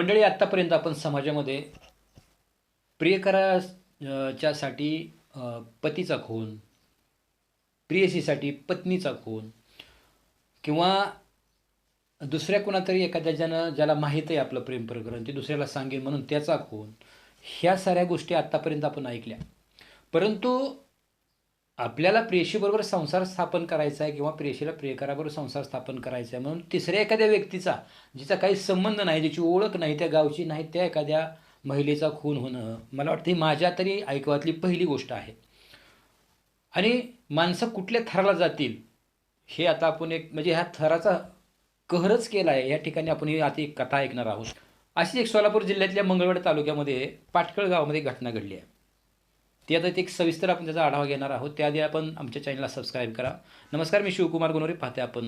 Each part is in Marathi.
मंडळी आत्तापर्यंत आपण समाजामध्ये प्रियकराच्यासाठी पतीचा खून प्रियसीसाठी पत्नीचा खून किंवा दुसऱ्या कोणातरी एखाद्या ज्यानं ज्याला माहीत आहे आपलं प्रेम प्रकरण ते दुसऱ्याला सांगेल म्हणून त्याचा खून ह्या साऱ्या गोष्टी आत्तापर्यंत आपण ऐकल्या. परंतु आपल्याला प्रेयशीबरोबर संसार स्थापन करायचा आहे किंवा प्रेयशीला प्रियकराबरोबर संसार स्थापन करायचा आहे म्हणून तिसऱ्या एखाद्या व्यक्तीचा जिचा काही संबंध नाही ज्याची ओळख नाही त्या गावची नाही त्या एखाद्या महिलेचा खून होणं. मला वाटतं ही माझ्या तरी ऐकवातली पहिली गोष्ट आहे. आणि माणसं कुठल्या थराला जातील हे आता आपण एक म्हणजे ह्या थराचा कहरच केला आहे. या ठिकाणी आपण ही आता एक कथा ऐकणार आहोत. अशी एक सोलापूर जिल्ह्यातल्या मंगळवाडी तालुक्यामध्ये पाटकळ गावामध्ये घटना घडली आहे. ते आता एक सविस्तर आपण त्याचा आढावा घेणार आहोत. त्याआधी आपण आमच्या चॅनलला सबस्क्राईब करा. नमस्कार मी शिवकुमार गुनोरे. पाहते आपण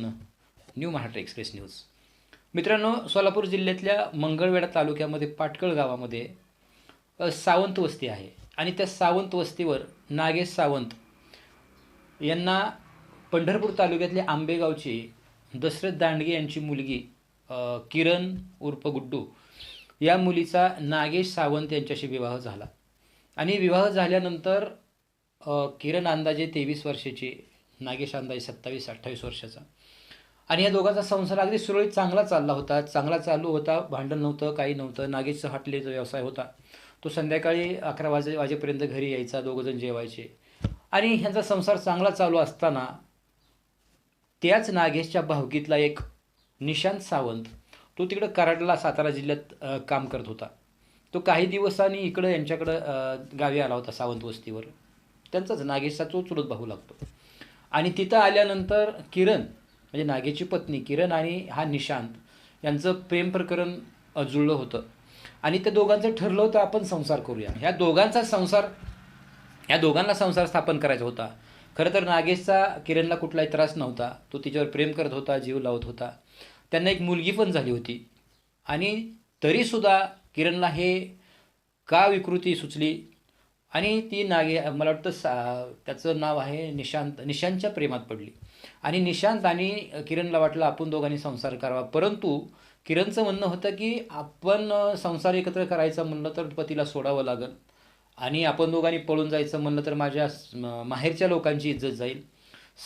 न्यू महाराष्ट्र एक्सप्रेस न्यूज मित्रांनो सोलापूर जिल्ह्यातल्या मंगळवेढा तालुक्यामध्ये पाटकळ गावामध्ये सावंत वस्ती आहे. आणि त्या सावंत वस्तीवर नागेश सावंत यांना पंढरपूर तालुक्यातले आंबेगावची दशरथ दांडगे यांची मुलगी किरण उर्फ गुड्डू या मुलीचा नागेश सावंत यांच्याशी विवाह झाला. आणि विवाह झाल्यानंतर किरण अंदाजे तेवीस वर्षाची नागेश अंदाजे सत्तावीस अठ्ठावीस वर्षाचा. आणि या दोघांचा संसार अगदी सुरळीत चांगला चालला होता. चांगला चालू होता भांडण नव्हतं काही नव्हतं. नागेशचा हॉटेलचा व्यवसाय होता तो संध्याकाळी अकरा वाजे वाजेपर्यंत घरी यायचा दोघंजण जेवायचे. आणि ह्यांचा संसार चांगला चालू असताना त्याच नागेशच्या भावकीतला एक निशांत सावंत तो तिकडं कराडला सातारा जिल्ह्यात काम करत होता. तो काही दिवसांनी इकडं यांच्याकडं गावी आला होता सावंत वस्तीवर. त्यांचाच नागेशचा तो चुलत भाऊ लागतो. आणि तिथं आल्यानंतर किरण म्हणजे नागेशची पत्नी किरण आणि हा निशांत यांचं प्रेम प्रकरण जुळलं होतं. आणि त्या दोघांचं ठरलं होतं आपण संसार करूया. ह्या दोघांचा संसार ह्या दोघांना संसार स्थापन करायचा होता. खरं तर नागेशचा किरणला कुठलाही त्रास नव्हता. तो तिच्यावर प्रेम करत होता जीव लावत होता. त्यांना एक मुलगी पण झाली होती. आणि तरीसुद्धा किरणला हे का विकृती सुचली? आणि ती नागे मला वाटतं सा त्याचं नाव आहे निशांत निशांतच्या प्रेमात पडली. आणि निशांत आणि किरणला वाटलं आपण दोघांनी संसार करावा. परंतु किरणचं म्हणणं होतं की आपण संसार एकत्र करायचा म्हणलं तर पतीला सोडावं लागेल. आणि आपण दोघांनी पळून जायचं म्हणलं तर माझ्या माहेरच्या लोकांची इज्जत जाईल.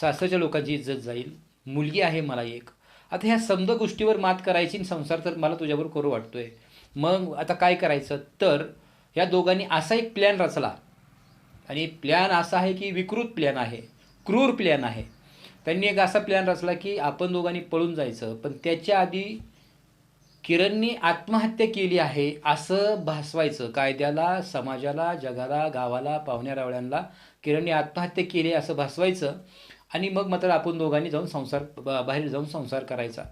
सासरच्या लोकांची इज्जत जाईल. मुलगी आहे मला एक. आता ह्या समद गोष्टीवर मात करायची आणि संसार तर मला तुझ्याबरोबर करू वाटतोय. मग आता काय करायचं? तर या दोघांनी असा एक प्लॅन रचला. आणि प्लॅन असा आहे की विकृत प्लॅन आहे क्रूर प्लॅन आहे. त्यांनी एक असा प्लॅन रचला की आपण दोघांनी पळून जायचं. पण त्याच्या आधी किरणनी आत्महत्या केली आहे असं भासवायचं. कायद्याला समाजाला जगाला गावाला पाहुण्या रावळ्यांना किरणनी आत्महत्या केली आहे असं भासवायचं. आणि मग मात्र आपण दोघांनी जाऊन संसार बाहेर जाऊन संसार करायचा.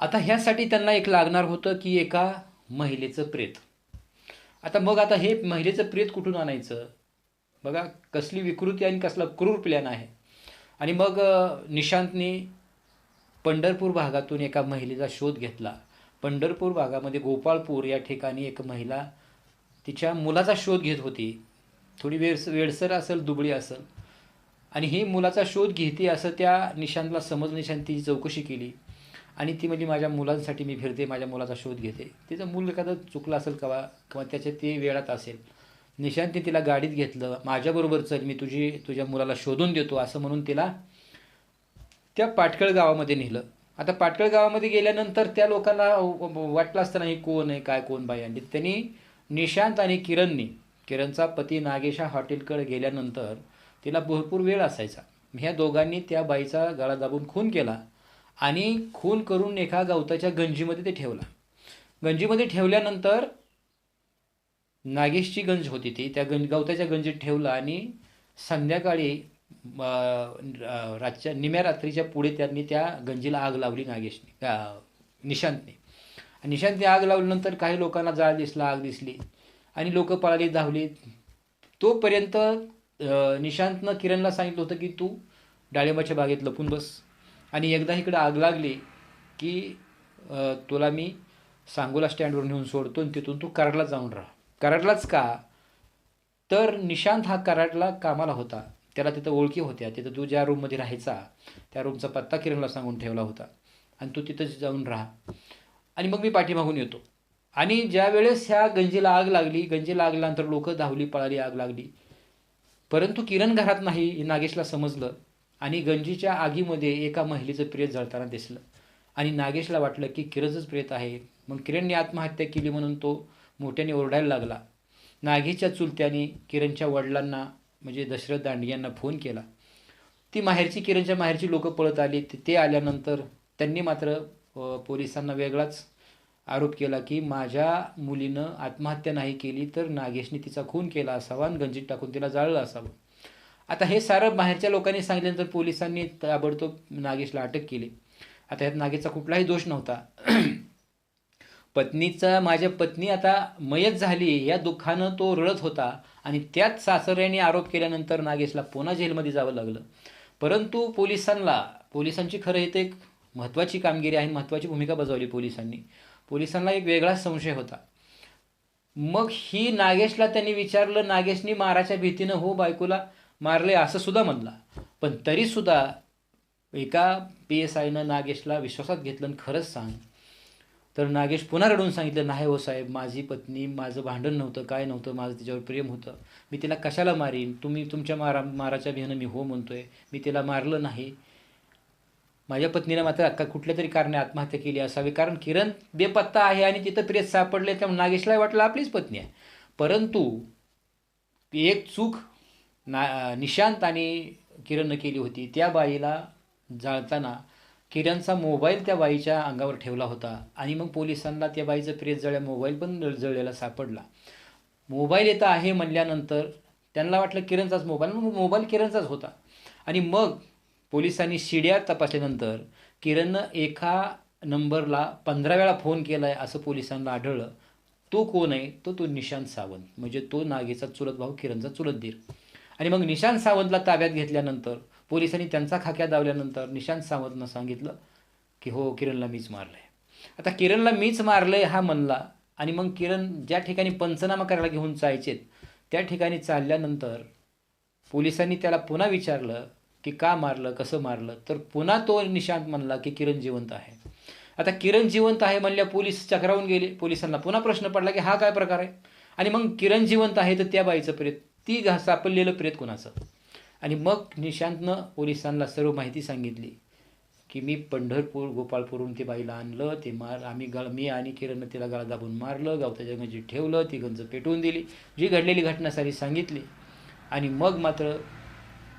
आता ह्यासाठी त्यांना एक लागणार होतं की एका महिलेचं प्रेत. आता मग आता हे महिलेचं प्रेत कुठून आणायचं? बघा कसली विकृती आणि कसला क्रूर प्लॅन आहे. आणि मग निशांतने पंढरपूर भागातून एका महिलेचा शोध घेतला. पंढरपूर भागामध्ये गोपाळपूर या ठिकाणी एक महिला तिच्या मुलाचा शोध घेत होती. थोडी वेळस वेळसर असेल दुबळी असेल. आणि ही मुलाचा शोध घेते असं त्या निशांतला समज निशांत तिची चौकशी केली. आणि ती म्हणजे माझ्या मुलांसाठी मी फिरते माझ्या मुलाचा शोध घेते. तिचं मूल एखादं चुकलं असेल कवा किंवा त्याच्या ते वेळात असेल निशांतने तिला गाडीत घेतलं माझ्याबरोबर चल मी तुझी तुझ्या मुलाला शोधून देतो असं म्हणून तिला त्या पाटकळ गावामध्ये नेलं. आता पाटकळ गावामध्ये गेल्यानंतर त्या लोकांना वाटलं असतं नाही कोण आहे काय कोण बाई? आणि त्यांनी निशांत आणि किरणनी किरणचा पती नागेशा हॉटेलकडे गेल्यानंतर तिला भरपूर वेळ असायचा. ह्या दोघांनी त्या बाईचा गळा दाबून खून केला. आणि खून करून एका गवताच्या गंजीमध्ये ते ठेवला. गंजीमध्ये ठेवल्यानंतर नागेशची गंज होती ती. त्या गंज गवताच्या गंजीत ठेवला आणि संध्याकाळी रातच्या निम्या रात्रीच्या पुढे त्यांनी त्या गंजीला आग लावली नागेशने निशांतने. निशांतने आग लावल्यानंतर काही लोकांना जाळ दिसला आग दिसली. आणि लोक पळाली धावली. तोपर्यंत निशांतनं किरणला सांगितलं होतं की तू डाळिंबाच्या बागेत लपून बस. आणि एकदा इकडं आग लागली की तुला मी सांगोला स्टँडवर नेऊन सोडतो आणि तिथून तू कराडला जाऊन राहा. कराडलाच का? तर निशांत हा कराडला कामाला होता. त्याला तिथं ओळखी होत्या. तिथं तू ज्या रूममध्ये राहायचा त्या रूमचा पत्ता किरणला सांगून ठेवला होता. आणि तू तिथं जाऊन राहा. आणि मग मी पाठीमागून येतो. आणि ज्या वेळेस ह्या गंजीला आग लागली गंजीला आग लागल्यानंतर लोकं धावली पळाली आग लागली. परंतु किरण घरात नाही हे नागेशला समजलं. आणि गंजीच्या आगीमध्ये एका महिलेचं प्रेत जळताना दिसलं. आणि नागेशला वाटलं की किरणच प्रेत आहे. मग किरणने आत्महत्या केली म्हणून तो मोठ्याने ओरडायला लागला. नागेशच्या चुलत्याने किरणच्या वडिलांना म्हणजे दशरथ दांडगे यांना फोन केला. ती माहेरची किरणच्या माहेरची लोकं पळत आली. ते- आल्यानंतर त्यांनी मात्र पोलिसांना वेगळाच आरोप केला की माझ्या मुलीनं आत्महत्या नाही केली तर नागेशने तिचा खून केला असावा आणि गंजीत टाकून तिला जाळलं असावं. आता हे सारं बाहेरच्या लोकांनी सांगितल्यानंतर पोलिसांनी ताबडतोब नागेशला अटक केली. आता यात नागेशचा कुठलाही दोष नव्हता. पत्नीचा माझ्या पत्नी आता मयत झाली या दुःखानं तो रडत होता आणि त्याच सासऱ्याने आरोप केल्यानंतर नागेशला पुन्हा जेलमध्ये जावं लागलं. परंतु पोलिसांना पोलिसांची खरं येते एक महत्त्वाची कामगिरी आहे महत्त्वाची भूमिका बजावली पोलिसांनी. पोलिसांना एक वेगळाच संशय होता. मग ही नागेशला त्यांनी विचारलं नागेशनी माराच्या भीतीनं हो बायकोला मारले असं सुद्धा म्हणला. पण तरीसुद्धा एका पी एस आयनं नागेशला विश्वासात घेतलं आणि खरंच सांग. तर नागेश पुन्हा रडून सांगितलं नाही हो साहेब माझी पत्नी माझं भांडण नव्हतं काय नव्हतं माझं तिच्यावर प्रेम होतं. मी तिला कशाला मारीन? तुम्ही तुमच्या मारा माराच्या भीनं मी हो म्हणतोय. मी तिला मारलं नाही. माझ्या पत्नीनं मात्र अक्का कुठल्या तरी कारणे आत्महत्या केली असावी. कारण किरण बेपत्ता आहे आणि तिथं प्रेत सापडले त्यामुळे नागेशलाही वाटलं आपलीच पत्नी आहे. परंतु एक चूक ना निशांत आणि किरणनं केली होती. त्या बाईला जाळताना किरणचा मोबाईल त्या बाईच्या अंगावर ठेवला होता आणि मग पोलिसांना त्या बाईचं प्रेत जळ्या मोबाईल पण जळलेला सापडला. मोबाईल येतं आहे म्हणल्यानंतर त्यांना वाटलं किरणचाच मोबाईल मग मोबाईल किरणचाच होता. आणि मग पोलिसांनी शिड्या तपासल्यानंतर किरणनं एका नंबरला पंधरा वेळा फोन केला आहे असं पोलिसांना आढळलं. तो कोण आहे? तो तो निशांत सावंत. म्हणजे तो नागेचा चुलत भाऊ किरणचा चुलत दीर. आणि मग निशांत सावंतला ताब्यात घेतल्यानंतर पोलिसांनी त्यांचा खाक्या दावल्यानंतर निशांत सावंतनं सांगितलं की हो किरणला मीच मारलंय. आता किरणला मीच मारलंय हा म्हणला आणि मग किरण ज्या ठिकाणी पंचनामा करायला घेऊन जायचेत त्या ठिकाणी चालल्यानंतर पोलिसांनी त्याला पुन्हा विचारलं की का मारलं? कसं मारलं? तर पुन्हा तो निशांत म्हणला की किरण जिवंत आहे. आता किरण जिवंत आहे म्हणल्या पोलीस चक्रावून गेले. पोलिसांना पुन्हा प्रश्न पडला की हा काय प्रकार आहे? आणि मग किरण जिवंत आहे तर त्या बाईचं प्रेत ती घा सापडलेलं प्रेत कोणाचं? आणि मग निशांतनं पोलिसांना सर्व माहिती सांगितली की मी पंढरपूर गोपाळपूरहून ते बाईला आणलं ते मार आम्ही गळ मी आणि किरणनं तिला गळा दाबून मारलं गावताच्या गंजी ठेवलं ती गंज पेटवून दिली. जी घडलेली घटना सारी सांगितली. आणि मग मात्र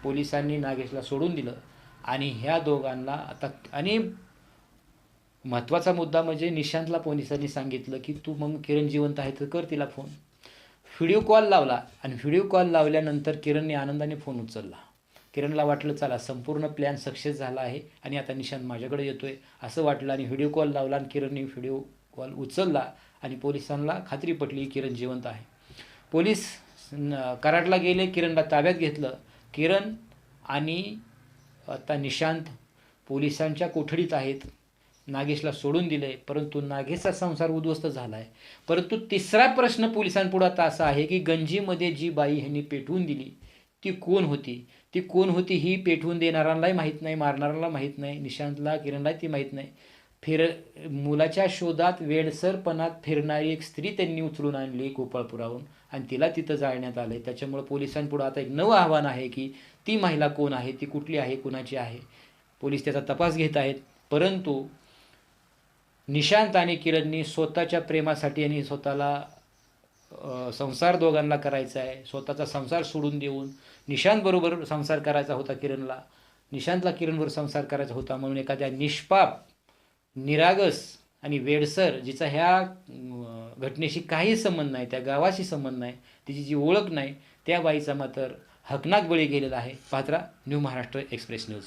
पोलिसांनी नागेशला सोडून दिलं. आणि ह्या दोघांना आता आणि महत्त्वाचा मुद्दा म्हणजे निशांतला पोलिसांनी सांगितलं की तू मग किरण जिवंत आहे तर कर तिला फोन. व्हिडिओ कॉल लावला आणि व्हिडिओ कॉल लावल्यानंतर किरणने आनंदाने फोन उचलला. किरणला वाटलं चला संपूर्ण प्लॅन सक्सेस झाला आहे आणि आता निशांत माझ्याकडे येतो आहे असं वाटलं आणि व्हिडिओ कॉल लावला आणि किरणने व्हिडिओ कॉल उचलला आणि पोलिसांना खात्री पटली किरण जिवंत आहे. पोलीस कराडला गेले किरणला ताब्यात घेतलं. किरण आणि आता निशांत पोलिसांच्या कोठडीत आहेत. नागेशला सोडून दिले परंतु नागेशचा संसार उद्ध्वस्त झाला आहे परंतु तिसरा प्रश्न पोलिसांपुढे आता असा आहे की गंजीमध्ये जी बाई ह्यांनी पेटवून दिली ती कोण होती? ती कोण होती ही पेटवून देणाऱ्यांनाही माहीत नाही मारणाऱ्याला माहीत नाही निशांतला किरणला ती माहीत नाही. फिर मुलाच्या शोधात वेडसरपणात फिरणारी एक स्त्री त्यांनी उचलून आणली गोपाळपुराहून आणि तिला तिथं जाळण्यात आलं आहे त्याच्यामुळं पोलिसांपुढं आता एक नवं आव्हान आहे की ती महिला कोण आहे ती कुठली आहे कुणाची आहे? पोलीस त्याचा तपास घेत आहेत परंतु निशांत आणि किरणनी स्वतःच्या प्रेमासाठी आणि स्वतःला संसार दोघांना करायचा आहे. स्वतःचा संसार सोडून देऊन निशांतबरोबर संसार करायचा होता किरणला. निशांतला किरणवर संसार करायचा होता म्हणून एखाद्या निष्पाप निरागस आणि वेडसर जिचा ह्या घटनेशी काही संबंध नाही त्या गावाशी संबंध नाही तिची जी ओळख नाही त्या बाईचा मात्र हकनाक बळी गेलेला आहे. Patra new Maharashtra express news.